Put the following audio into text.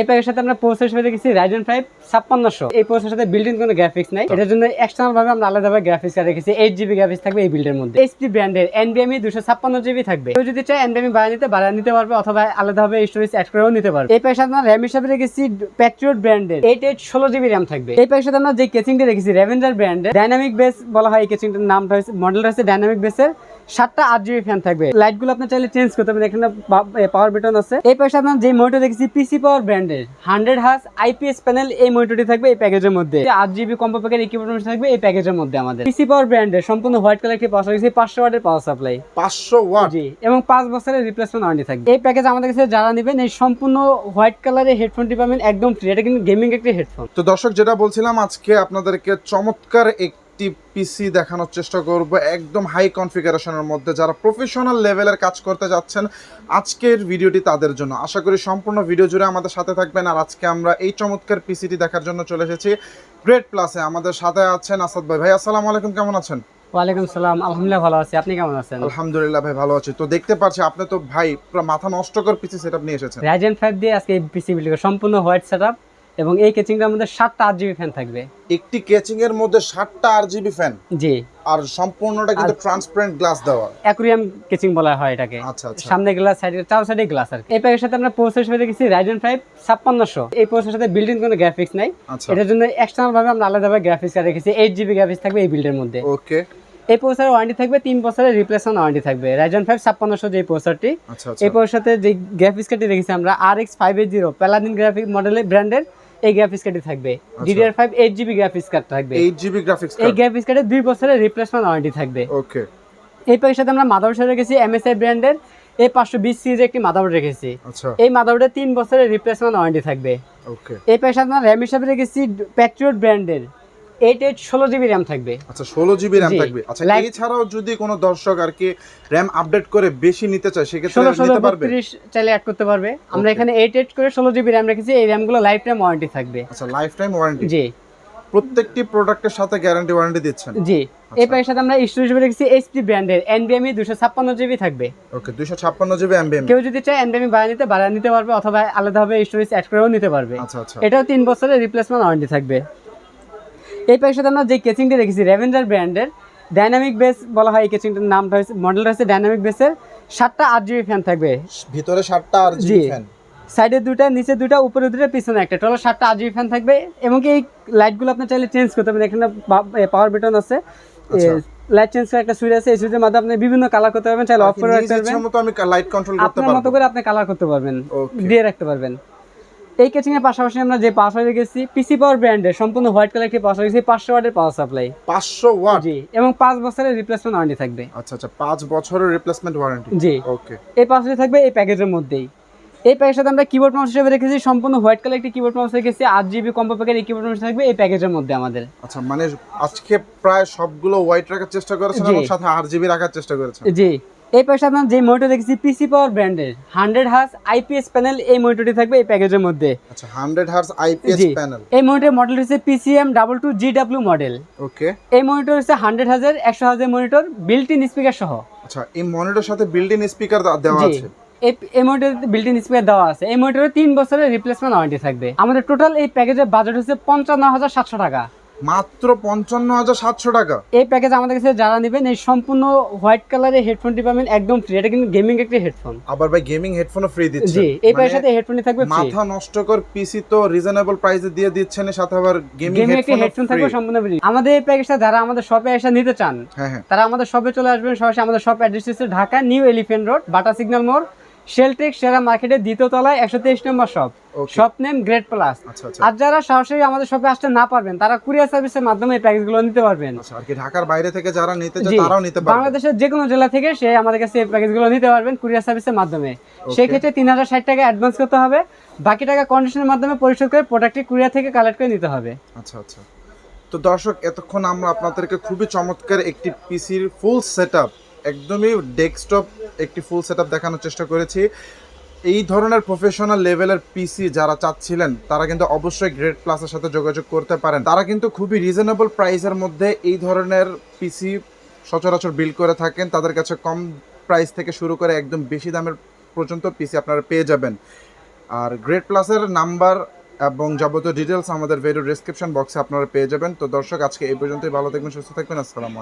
এই প্যাকের সাথে আমরা প্রসেস হয়ে দেখেছি রাইজেন ফাইভ ছাপ্পান্নশো। এই প্রসেসের সাথে বিল্ডিং কোনো গ্রাফিক্স নাই। এটার জন্য এক্সটার্নাল ভাবে আমরা আলাদাভাবে গ্রাফিক্স রেখেছি। এইট জিবি গ্রাফিক্স থাকবে এই বিল্ডের মধ্যে। এইচপি ব্র্যান্ডের এনবিএমই দুশো ছাপ্পান্ন জিবি থাকবে। কেউ যদি চায় এনবিএমই বাড়া নিতে বাড়া নিতে পারবে অথবা আলাদাভাবে স্টোরেজ অ্যাড করেও নিতে পারবে। এই প্যাকের সাথে আমরা র্যাম হিসাবে রেখেছি প্যাট্রিয়ট ব্র্যান্ডের এইট এইট ষোলো জিবি র্যাম থাকবে। এই প্যাকের সাথে আমরা যে কেচিংটা রেখেছি রেভেঞ্জার ব্র্যান্ডের ডাইনামিক বেস বলা হয় এই কেচিংটার নামটা হচ্ছে মডেলটা হচ্ছে ডাইনামিক বেসের সাতটা আট জিবি ফ্যান থাকবে। লাইটগুলো আপনি চাইলে চেঞ্জ করতে পারেন। এখানে পাওয়ার বাটন আছে। এই পাশে আপনার যে মনিটর দেখেছি পিসি পাওয়ার ব্র্যান্ডের হান্ড্রেড হাস আইপিএস প্যানেল এই মনিটরটি থাকবে এই প্যাকেজের মধ্যে। আট জিবি কম্পো প্যাকের ইকুইপমেন্ট থাকবে এই প্যাকেজের মধ্যে আমাদের। পিসি পাওয়ার ব্র্যান্ডের সম্পূর্ণ হোয়াইট কালার একটি পাওয়া গেছে পাঁচশো ওয়াটের পাওয়ার সাপ্লাই পাঁচশো ওয়াট জি এবং পাঁচ বছরের রিপ্লেসমেন্ট ওয়ারেন্টি থাকবে। এই প্যাকেজ আমাদের কাছে যারা নেবেন এই সম্পূর্ণ হোয়াইট কালারের হেডফোনটি পাবেন একদম ফ্রি এটা কিন্তু গেমিং একটি হেডফোন তো দর্শক যেটা বলছিলাম আজকে আপনাদেরকে চমৎকার একটি পিসি দেখানোর চেষ্টা করব একদম হাই কনফিগারেশনের মধ্যে। যারা প্রফেশনাল লেভেলের কাজ করতে যাচ্ছেন আজকের ভিডিওটি তাদের জন্য। আশা করি সম্পূর্ণ ভিডিও জুড়ে আমাদের সাথে থাকবেন। আর আজকে আমরা এই চমৎকার পিসিটি দেখার জন্য চলে এসেছি গ্রেট প্লাসে আমাদের সাথে আছেন আসাদ ভাই। ভাই আসসালামু আলাইকুম। কেমন আছেন? ওয়ালাইকুম সালাম। আলহামদুলিল্লাহ ভালো আছি। আপনি কেমন আছেন? আলহামদুলিল্লাহ ভাই ভালো আছি। তো দেখতে পাচ্ছি আপনি তো ভাই পুরো মাথা নষ্ট করে পিসি সেটআপ নিয়ে এসেছেন। রাইজেন ফাইভ দিয়ে আজকে এই পিসি বিল্ড সম্পূর্ণ হোয়াইট সেট এবং এই কেচিংটার মধ্যে সাতটা আট জিবি ফ্যান থাকবে। একটি কেচিং এর মধ্যে ষাটটা আর জিবি ফ্যান জি। আর সম্পূর্ণটা কিন্তু ট্রান্সপারেন্ট গ্লাস দেওয়া। অ্যাকুরিয়াম কেচিং বলা হয় এটাকে। আচ্ছা আচ্ছা। সামনে গ্লাস সাইডে চার সাইডে গ্লাস আর এই প্যাকের সাথে আমরা প্রসেস হয়ে দেখেছি রাইজেন ফাইভ ছাপ্পান্নশো। এই প্রসেসের সাথে বিল্ডিং কোনো গ্রাফিক্স নাই। আচ্ছা। এটার জন্য এক্সটার্নাল ভাবে আমরা আলাদাভাবে গ্রাফিক্স রেখেছি। এইট জিবি গ্রাফিক্স থাকবে এই বিল্ডের মধ্যে। ওকে এই প্রসেসের ওয়ারেন্টি থাকবে তিন বছরের রিপ্লেসমেন্ট ওয়ারেন্টি থাকবে। রাইজন ফাইভ ছাপ্পান্নশো যে প্রসেসরটি আচ্ছা আচ্ছা। এই প্রসেসের সাথে যে গ্রাফিক্স কার্ডটি রেখেছি আমরা R X five eight zero Paladin graphic মডেলের ব্র্যান্ডের এই গ্রাফিক্স কার্ডে থাকবে। Five eight GB graphics card থাকবে। এইট জিবি গ্রাফিক্স এই গ্রাফিক্স কার্ডে দুই বছরের রিপ্লেসমেন্ট ওয়ারেন্টি থাকবে। ওকে এই প্যাকের সাথে আমরা মাদারবোর্ড রেখেছি এমএসআই ব্র্যান্ডের এই পাঁচশো বিশ সিরিজের একটি মাদারবোর্ড রেখেছি। আচ্ছা। এই মাদারবোর্ডে তিন বছরের রিপ্লেসমেন্ট ওয়ারেন্টি থাকবে। ওকে এই প্যাকের সাথে আমরা র্যাম হিসাবে রেখেছি প্যাট্রিয়ট ব্র্যান্ডের এইট এইট ষোলো জিবি র্যাম থাকবে। আচ্ছা ষোলো জিবি র্যাম থাকবে। আচ্ছা এছাড়াও যদি কোনো দর্শক আর কি র্যাম আপডেট করে বেশি নিতে চায় সেক্ষেত্রে নিতে পারবে? চাইলে অ্যাড করতে পারবে। আমরা এখানে এইট এইট করে ষোলো জিবি র্যাম রেখেছি এই র্যামগুলো লাইফ টাইম ওয়ারেন্টি থাকবে। আচ্ছা লাইফ টাইম ওয়ারেন্টি জি। প্রত্যেকটি প্রোডাক্টের সাথে গ্যারান্টি ওয়ারেন্টি দিচ্ছেন? জি। এই প্যাকের সাথে আমরা স্টোরেজ হিসেবে রেখেছি এইচপি ব্র্যান্ডের এনবিএমই দুশো ছাপ্পান্ন জিবি থাকবে। ওকে দুইশো ছাপ্পান্ন জিবি এমবিএম কেউ যদি চায় এনবিএমই বাড়া নিতে বাড়া নিতে পারবে অথবা আলাদাভাবে স্টোরেজ অ্যাড করেও নিতে পারবে। আচ্ছা আচ্ছা। এটাও তিন বছরের রিপ্লেসমেন্ট ওয়ারেন্টি থাকবে। এই প্যাকের সাথে আমরা যে কেচিংটি রেখেছি রেভেঞ্জার ব্র্যান্ডের ডাইনামিক বেস বলা হয় এই কেচিংটার নামটা হচ্ছে মডেলটা হচ্ছে ডাইনামিক বেসের সাতটা আট জিবি ফ্যান থাকবে। ভিতরে আর জি। জিবি ফ্যান সাইডে দুটা নিচে দুটা উপরে দুটা পিছনে একটা। টোটাল সাতটা আট জিবি ফ্যান থাকবে এবং কি এই লাইটগুলো আপনি চাইলে চেঞ্জ করতে পারেন। এখানে পাওয়ার বাটন আছে। আচ্ছা। লাইট চেঞ্জ করার একটা সুইচ আছে। এই সুইচের মাধ্যমে আপনি বিভিন্ন কালার করতে পারবেন চাইলে অফ করে রাখতে পারবেন। আমি লাইট কন্ট্রোল করতে আপনার মতো করে আপনি কালার করতে পারবেন. দিয়ে রাখতে পারবেন। এই কেচিং এর পাশাপাশি আমরা যে পাওয়ার রেখেছি পিসি পাওয়ার ব্র্যান্ডের সম্পূর্ণ হোয়াইট কালার একটি পাওয়ার রেখেছি পাঁচশো ওয়াটের পাওয়ার সাপ্লাই পাঁচশো ওয়াট? জি এবং পাঁচ বছরের রিপ্লেসমেন্ট ওয়ারেন্টি থাকবে। আচ্ছা আচ্ছা পাঁচ বছরের রিপ্লেসমেন্ট ওয়ারেন্টি জি। ওকে এই পাশে থাকবে এই প্যাকেজের মধ্যেই। এই প্যাকের সাথে আমরা কিবোর্ড মাউস হিসেবে রেখেছি সম্পূর্ণ হোয়াইট কালার একটি কিবোর্ড মাউস রেখেছি আট জিবি কম্পো প্যাকের এই কিবোর্ড মাউস থাকবে এই প্যাকেজের মধ্যে আমাদের। আচ্ছা মানে আজকে প্রায় সবগুলো হোয়াইট রাখার চেষ্টা করেছেন এবং সাথে আট জিবি রাখার চেষ্টা করেছেন? জি। এই সাথে আমরা যে মনিটর রেখেছি পিসি পাওয়ার ব্র্যান্ডের হান্ড্রেড হাস আইপিএস প্যানেল এই মনিটরটি থাকবে এই প্যাকেজের মধ্যে। আচ্ছা হান্ড্রেড হার্স আইপিএস প্যানেল এই মনিটরের মডেল হচ্ছে PCM double two G W model okay এই মনিটর হচ্ছে হান্ড্রেড হাজার একশো হাজার মনিটর বিল্ট ইন স্পিকার সহ। আচ্ছা এই মনিটর সাথে বিল্ট ইন স্পিকার দেওয়া আছে? এই এই মনিটর বিল্ট ইন স্পিকার দেওয়া আছে। এই মনিটরে তিন বছরের রিপ্লেসমেন্ট ওয়ারেন্টি থাকবে। আমাদের টোটাল এই প্যাকেজের বাজেট হচ্ছে পঞ্চান্ন হাজার সাতশো টাকা। মাত্র পঞ্চান্ন হাজার সাতশো টাকা। এই প্যাকেজ আমাদের কাছে যারা নেবেন এই সম্পূর্ণ হোয়াইট কালারের হেডফোনটি পাবেন একদম ফ্রি এটা কিন্তু গেমিং একটি হেডফোন আবার ভাই গেমিং হেডফোনও ফ্রি দিচ্ছে। জি এই প্যাকের সাথে হেডফোনটি থাকবে মাথা নষ্ট কর পিসি তো রিজনেবল প্রাইসে দিয়ে দিচ্ছেন সাথে আবার গেমিং হেডফোন হেডফোন থাকবে সম্পূর্ণ ফ্রি আমাদের এই প্যাকেজটা যারা আমাদের শপে এসে নিতে চান হ্যাঁ হ্যাঁ। তারা আমাদের শপে চলে আসবেন সরাসরি আমাদের শপ অ্যাড্রেস হচ্ছে Dhaka new elephant road Bata signal মোড়। শেলটেক সেরা মার্কেটের দ্বিতীয় তলায় একশো তেইশ নম্বর shop shop name great plus আর যারা সরাসরি আমাদের শপে আসতে না পারবেন তারা কুরিয়ার সার্ভিসের মাধ্যমে এই প্যাকেজগুলো নিতে পারবেন। আচ্ছা ঢাকার বাইরে থেকে যারা নিতে চায় তারাও নিতে পারবে বাংলাদেশের যে কোনো জেলা থেকে সে আমাদের কাছে এই প্যাকেজগুলো নিতে পারবেন কুরিয়ার সার্ভিসের মাধ্যমে। সেই ক্ষেত্রে তিন হাজার ষাট টাকা অ্যাডভান্স করতে হবে। বাকি টাকা কন্ডিশনের মাধ্যমে পরিশোধ করে প্রোডাক্টটি কুরিয়ার থেকে কালেক্ট করে নিতে হবে। আচ্ছা আচ্ছা। তো দর্শক এতক্ষণ আমরা আপনাদেরকে খুবই চমৎকার একটি পিসির ফুল সেটআপ একদমই ডেস্কটপ একটি ফুল সেটআপ দেখানোর চেষ্টা করেছি। এই ধরনের প্রফেশনাল লেভেলের পিসি যারা চাচ্ছিলেন, তারা কিন্তু অবশ্যই গ্রেট প্লাসের সাথে যোগাযোগ করতে পারেন। তারা কিন্তু খুবই রিজনেবল প্রাইসের মধ্যে এই ধরনের পিসি সচরাচর বিল করে থাকেন। তাদের কাছে কম প্রাইস থেকে শুরু করে একদম বেশি দামের পর্যন্ত পিসি আপনারা পেয়ে যাবেন। আর গ্রেড প্লাসের নাম্বার এবং যাবতীয় ডিটেলস আমাদের ভিডিও ডিসক্রিপশন বক্সে আপনারা পেয়ে যাবেন। তো দর্শক, আজকে এই পর্যন্তই। ভালো থাকবেন, সুস্থ থাকবেন। আসসালামু